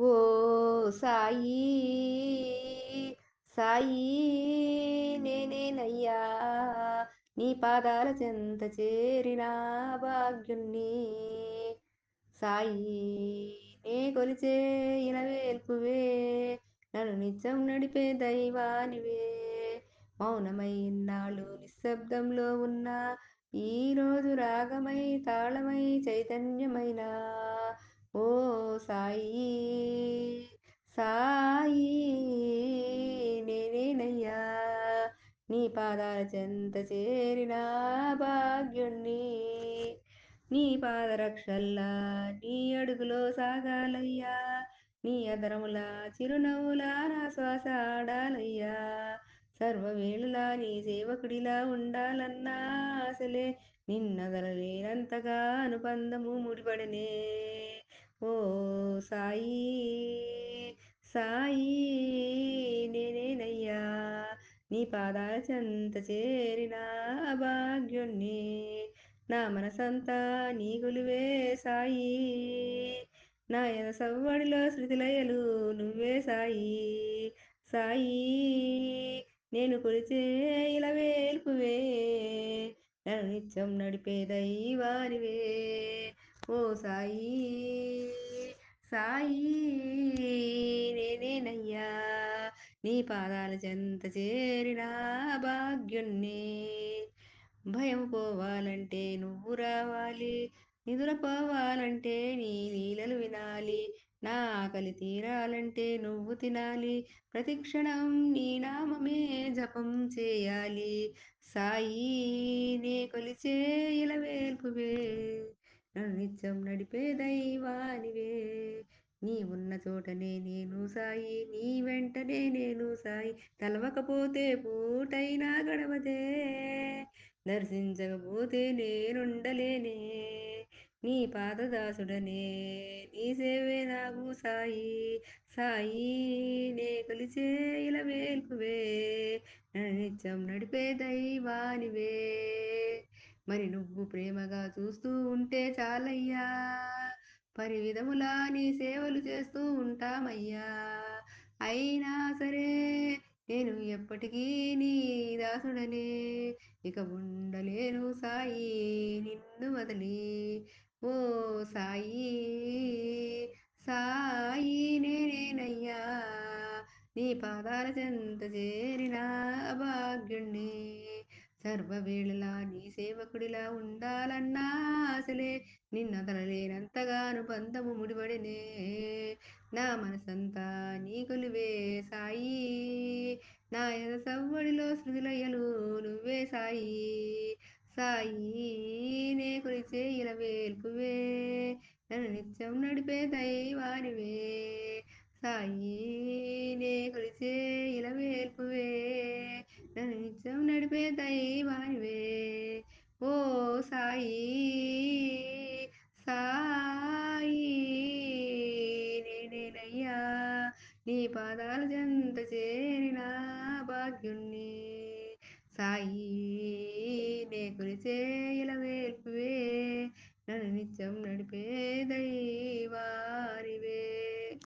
ఓ సాయి సాయి నేనేనయ్యా. నీ పాదాల చెంత చేరిన భాగ్యుణ్ణి. సాయి నే కొలిచే ఇలవేల్పువే నన్ను నిత్యం నడిపే దైవానివే. మౌనమై ఇన్నాళ్ళు నిశ్శబ్దంలో ఉన్న ఈరోజు రాగమై తాళమై చైతన్యమైన. సాయి సాయి నేనేనయ్యా. నీ పాదాల చెంత చేరిన భాగ్యుణ్ణి. నీ పాదరక్షల్లా నీ అడుగులో సాగాలయ్యా. నీ అదరముల చిరునవ్వులా నా శ్వాస ఆడాలయ్యా సర్వవేళలా నీ సేవకుడిలా ఉండాలన్నా ఆశలే నిన్నదలలేనంతగా అనుబంధము ముడిపడనే. ఓ సాయి సాయి నేనేనయ్యా. నీ పాదాల చెంత చేరిన భాగ్యుణ్ణి. నా మనసంతా నీ గులువే సాయి. నా ఎద సవ్వడిలో శృతిలయలు నువ్వే సాయి. సాయి నేను కొలిచే ఇలవేల్పువే నన్ను నిత్యం నడిపే దైవానివే. ఓ సాయి. సాయి నేనేనయ్యా. నీ పాదాల చెంత చేరిన భాగ్యుణ్ణి. భయం పోవాలంటే నువ్వు రావాలి. నిదురపోవాలంటే నీ నీలలు వినాలి. నా ఆకలి తీరాలంటే నువ్వు తినాలి. ప్రతిక్షణం నీ నామమే జపం చేయాలి. సాయి నే కొలిచే ఇలవేల్పువే. నన్ను నిత్యం నడిపే దైవానివే. నీ ఉన్న చోటనే నేను సాయి నీ వెంటనే నేను సాయి. తలవకపోతే పూటైనా గడవదే. దర్శించకపోతే నేనుండలేనే. నీ పాదదాసుడనే నీ సేవే నాకు సాయి. సాయి నే కొలిచే ఇలా వేల్పువే. నిత్యం నడిపే దైవానివే. మరి నువ్వు ప్రేమగా చూస్తూ ఉంటే చాలయ్యా. పరివిధములా నీ సేవలు చేస్తూ ఉంటామయ్యా. అయినా సరే నేను ఎప్పటికీ నీ దాసుడనే. ఇక ఉండలేను సాయి నిన్ను వదిలి. ఓ సాయి సాయి నేనేనయ్యా. నీ పాదాల చెంత చేరిన భాగ్యుణ్ణి. సర్వవేళలా నీ సేవకుడిలా ఉండాలన్నా ఆశలే నిన్నదలలేనంతగా అనుబంధము ముడిపడినే. నా మనసంతా నీ కొలువే సాయి. నా ఎద సవ్వడిలో శృతిలయలు నువ్వే సాయి. సాయి నే కొలిచే ఇలవేల్పువే నన్ను నిత్యం నడిపే దైవానివే. సాయి నే దైవమే. ఓ సాయి సాయి నేనేనయ్యా. నీ పాదాల జంత చేరిన భాగ్యుణ్ణి. సాయి నే కొలిచే